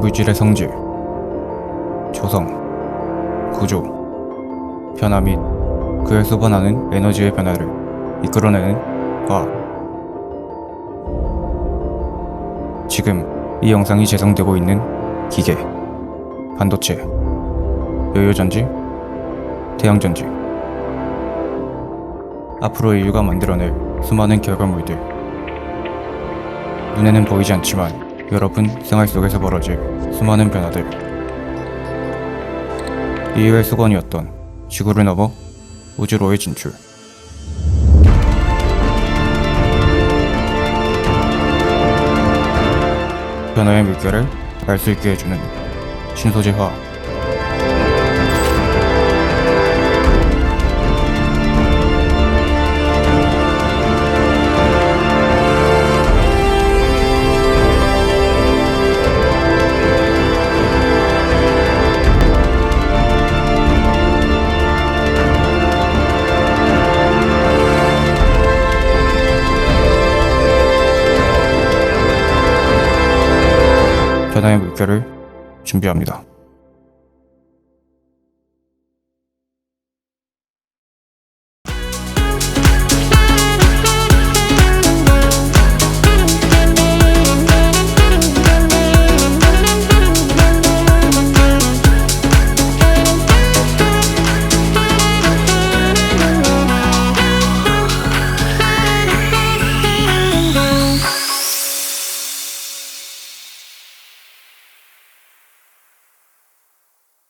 물질의 성질, 조성, 구조, 변화 및 그에 수반하는 에너지의 변화를 이끌어내는 과학. 지금 이 영상이 재생되고 있는 기계, 반도체, 요요전지, 태양전지. 앞으로 인류가 만들어낼 수많은 결과물들. 눈에는 보이지 않지만 여러분 생활 속에서 벌어질 수많은 변화들. 이유의 수건이었던 지구를 넘어 우주로의 진출. 변화의 물결을 알 수 있게 해주는 신소재 화학. 변화의 물결을 준비합니다.